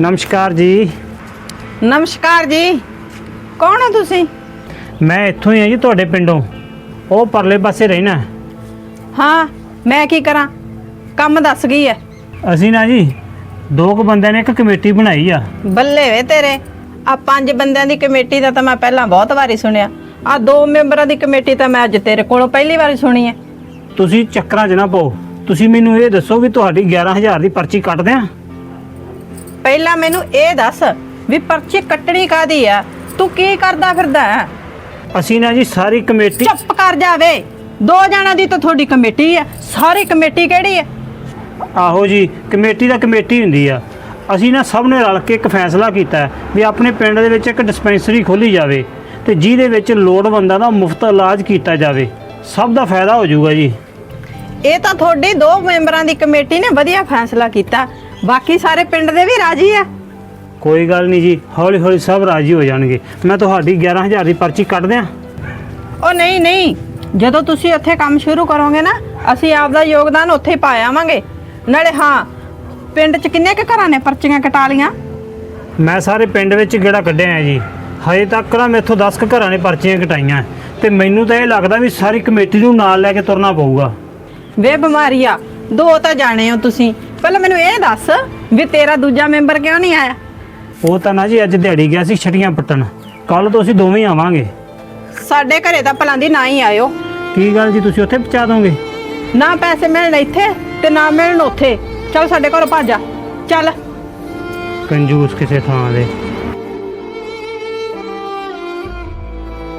ਨਮਸਕਾਰ ਜੀ। ਨਮਸਕਾਰ ਜੀ। ਕੌਣ ਹੋ ਤੁਸੀਂ? ਮੈਂ ਇੱਥੋਂ ਹੀ ਹਾਂ ਜੀ ਤੁਹਾਡੇ ਪਿੰਡੋਂ। ਉਹ ਪਰਲੇ ਪਾਸੇ ਰਹਿਣਾ। ਹਾਂ ਮੈਂ ਕੀ ਕਰਾਂ? ਕੰਮ ਦੱਸ ਗਈ ਐ। ਅਸੀਂ ਨਾ ਜੀ ਦੋ ਕੁ ਬੰਦਿਆਂ ਨੇ ਇੱਕ ਕਮੇਟੀ ਬਣਾਈ ਆ। ਬੱਲੇ ਵੇ ਤੇਰੇ। ਆ ਪੰਜ ਬੰਦਿਆਂ ਦੀ ਕਮੇਟੀ ਦਾ ਤਾਂ ਮੈਂ ਪਹਿਲਾਂ ਬਹੁਤ ਵਾਰੀ ਸੁਣਿਆ। ਆ ਦੋ ਮੈਂਬਰਾਂ ਦੀ ਕਮੇਟੀ ਤਾਂ ਮੈਂ ਅੱਜ ਤੇਰੇ ਕੋਲੋਂ ਪਹਿਲੀ ਵਾਰੀ ਸੁਣੀ ਐ। ਤੁਸੀਂ ਚੱਕਰਾਂ 'ਚ ਨਾ ਪਾਓ। ਤੁਸੀਂ ਮੈਨੂੰ ਇਹ ਦੱਸੋ ਵੀ ਤੁਹਾਡੀ 11000 ਦੀ ਪਰਚੀ ਕੱਟ ਦਿਆਂ ਪਹਿਲਾਂ ਮੈਨੂੰ ਇਹ ਦੱਸ ਵੀ ਪਰਚੀ ਕੱਟਣੀ ਕਾਦੀ ਆ? ਤੂੰ ਕੀ ਕਰਦਾ ਫਿਰਦਾ ਹੈ? ਅਸੀਂ ਨਾ ਜੀ ਸਾਰੀ ਕਮੇਟੀ ਚੁੱਪ ਕਰ ਜਾਵੇ ਦੋ ਜਣਾਂ ਦੀ ਤਾਂ ਤੁਹਾਡੀ ਕਮੇਟੀ ਐ ਸਾਰੀ ਕਮੇਟੀ ਕਿਹੜੀ ਐ ਆਹੋ ਜੀ ਕਮੇਟੀ ਦਾ ਕਮੇਟੀ ਹੁੰਦੀ ਆ। ਅਸੀਂ ਨਾ ਸਭ ਨੇ ਰਲ ਕੇ ਇੱਕ ਫੈਸਲਾ ਕੀਤਾ ਹੈ ਵੀ ਆਪਣੇ ਪਿੰਡ ਦੇ ਵਿੱਚ ਇੱਕ ਡਿਸਪੈਂਸਰੀ ਖੋਲੀ ਜਾਵੇ ਤੇ ਜਿਹਦੇ ਵਿੱਚ ਲੋੜਵੰਦਾਂ ਦਾ ਮੁਫਤ ਇਲਾਜ ਕੀਤਾ ਜਾਵੇ। ਸਭ ਦਾ ਫਾਇਦਾ ਹੋ ਜਾਊਗਾ ਜੀ। ਇਹ ਤਾਂ ਤੁਹਾਡੀ ਦੋ ਮੈਂਬਰਾਂ ਦੀ ਕਮੇਟੀ ਨੇ ਵਧੀਆ ਫੈਸਲਾ ਕੀਤਾ। ਬਾਕੀ ਸਾਰੇ ਪਿੰਡ ਦੇ ਵੀ ਰਾਜੀ ਆ? ਕੋਈ ਗੱਲ ਨਹੀਂ ਜੀ ਹੌਲੀ ਹੌਲੀ ਸਭ ਰਾਜੀ ਹੋ ਜਾਣਗੇ। ਮੈਂ ਤੁਹਾਡੀ 11000 ਦੀ ਪਰਚੀ ਕੱਟ ਦਿਆਂ। ਉਹ ਨਹੀਂ ਨਹੀਂ। ਜਦੋਂ ਤੁਸੀਂ ਉੱਥੇ ਕੰਮ ਸ਼ੁਰੂ ਕਰੋਗੇ ਨਾ ਅਸੀਂ ਆਪਦਾ ਯੋਗਦਾਨ ਉੱਥੇ ਹੀ ਪਾ ਆਵਾਂਗੇ। ਨਾਲੇ ਹਾਂ ਪਿੰਡ 'ਚ ਕਿੰਨੇ ਕੁ ਘਰਾਂ ਨੇ ਪਰਚੀਆਂ ਕਟਾ ਲੀਆਂ? ਮੈਂ ਸਾਰੇ ਪਿੰਡ ਵਿੱਚ ਗੇੜਾ ਕੱਢਿਆ ਆ ਜੀ। ਹਜੇ ਤੱਕ ਨਾ ਮੇਥੋਂ 10 ਕੁ ਘਰਾਂ ਨੇ ਪਰਚੀਆਂ ਕਟਾਈਆਂ। ਤੇ ਮੈਨੂੰ ਤਾਂ ਇਹ ਲੱਗਦਾ ਵੀ ਸਾਰੀ ਕਮੇਟੀ ਨੂੰ ਨਾਲ ਲੈ ਕੇ ਤੁਰਨਾ ਪਊਗਾ। ਵੇ ਬਿਮਾਰੀਆ ਦੋ ਤਾਂ ਜਾਣੇ ਹੋ ਤੁਸੀਂ। ਪਹਿਲਾਂ ਮੈਨੂੰ ਇਹ ਦੱਸ ਵੀ ਤੇਰਾ ਦੂਜਾ ਮੈਂਬਰ ਕਿਉਂ ਨਹੀਂ ਆਇਆ? ਉਹ ਤਾਂ ਨਾ ਜੀ ਅੱਜ ਦਿਹਾੜੀ ਗਿਆ ਸੀ ਛਟੀਆਂ ਪੱਟਣ। ਕੱਲ ਤੋਂ ਅਸੀਂ ਦੋਵੇਂ ਆਵਾਂਗੇ। ਸਾਡੇ ਘਰੇ ਤਾਂ ਭਲਾਂ ਦੀ ਨਾ ਹੀ ਆਇਓ। ਕੀ ਗੱਲ ਜੀ ਤੁਸੀਂ ਉੱਥੇ ਪਹੁੰਚਾ ਦੋਗੇ? ਨਾ ਪੈਸੇ ਮਿਲਣ ਇੱਥੇ ਤੇ ਨਾ ਮਿਲਣ ਉੱਥੇ। ਚੱਲ ਸਾਡੇ ਘਰੋਂ ਭੱਜ ਜਾ। ਚੱਲ। ਕੰਜੂਸ ਕਿਸੇ ਥਾਂ ਦੇ।